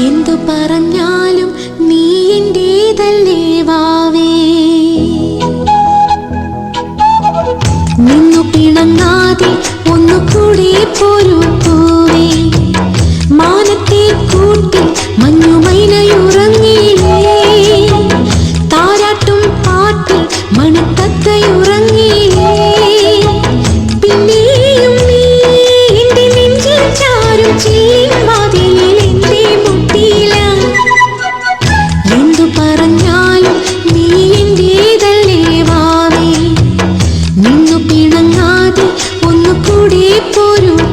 എന്തു പറഞ്ഞാലും നീ എന്റേതല്ലേ വാവേ? നിന്നു പിണങ്ങാതെ ഒന്നു കൂടി പോരൂ പൂവേ മാനത്തെ കൂട്ടി മഞ്ഞുമൈനയുറങ്ങിയില്ലേ താരാട്ടും പാട്ടിൽ മണത്തത്തയുറ പിണങ്ങാതെ ഒന്നു കൂടി പോരൂ.